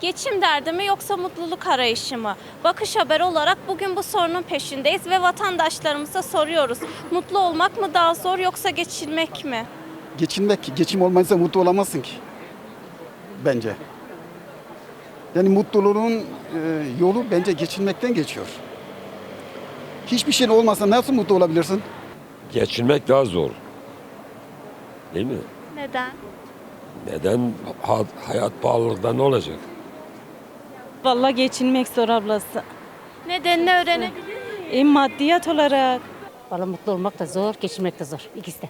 Geçim derdi mi yoksa mutluluk arayışı mı? Bakış Haber olarak bugün bu sorunun peşindeyiz ve vatandaşlarımıza soruyoruz. Mutlu olmak mı daha zor yoksa geçinmek mi? Geçinmek, geçim olmazsa mutlu olamazsın ki. Bence. Yani mutluluğun e, yolu bence geçinmekten geçiyor. Hiçbir şeyin olmasa nasıl mutlu olabilirsin? Geçinmek daha zor. Değil mi? Neden? Neden? Ha- hayat pahalılıktan ne olacak? Vallahi geçinmek zor ablası. Nedenini öğrenebilir miyim? E, maddiyat olarak. Valla mutlu olmak da zor, geçinmek de zor. İkisi de.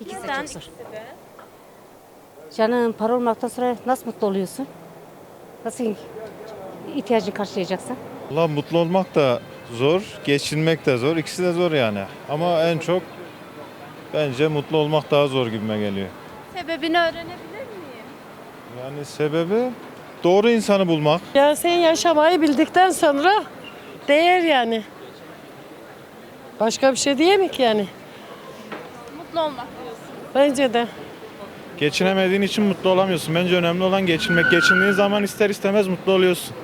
İkisi de Neden çok zor. ikisi de? Canım para olmaktan sonra nasıl mutlu oluyorsun? Nasıl ihtiyacını karşılayacaksın? Allah mutlu olmak da zor, geçinmek de zor. İkisi de zor yani. Ama en çok bence mutlu olmak daha zor gibime geliyor. Sebebini öğrenebilir miyim? Yani sebebi doğru insanı bulmak. Ya sen yaşamayı bildikten sonra değer yani. Başka bir şey diyemik yani. Mutlu olmak diyorsun. Bence de. Geçinemediğin için mutlu olamıyorsun. Bence önemli olan geçinmek. Geçindiğin zaman ister istemez mutlu oluyorsun.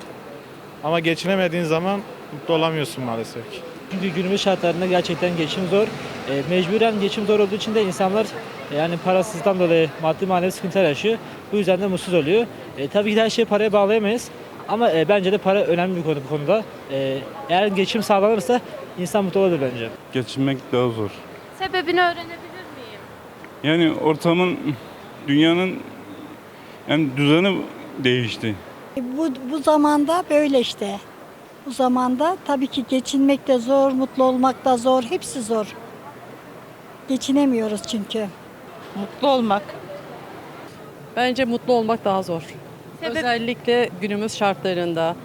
Ama geçinemediğin zaman mutlu olamıyorsun maalesef ki. Çünkü günümüz şartlarında gerçekten geçim zor. E, mecburen geçim zor olduğu için de insanlar e, yani parasızdan dolayı maddi manevi sıkıntılar yaşıyor. Bu yüzden de mutsuz oluyor. E, tabii ki de her şeyi paraya bağlayamayız. Ama e, bence de para önemli bir konu bu konuda. E, eğer geçim sağlanırsa insan mutlu olur bence. Geçinmek daha zor. Sebebini öğrenebilir miyim? Yani ortamın, dünyanın yani düzeni değişti. Bu, bu zamanda böyle işte. Bu zamanda tabii ki geçinmek de zor, mutlu olmak da zor, hepsi zor. Geçinemiyoruz çünkü. Mutlu olmak. Bence mutlu olmak daha zor. Sebep- Özellikle günümüz şartlarında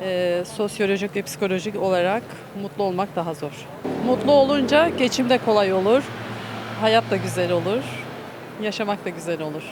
e, sosyolojik ve psikolojik olarak mutlu olmak daha zor. Mutlu olunca geçim de kolay olur. Hayat da güzel olur. Yaşamak da güzel olur.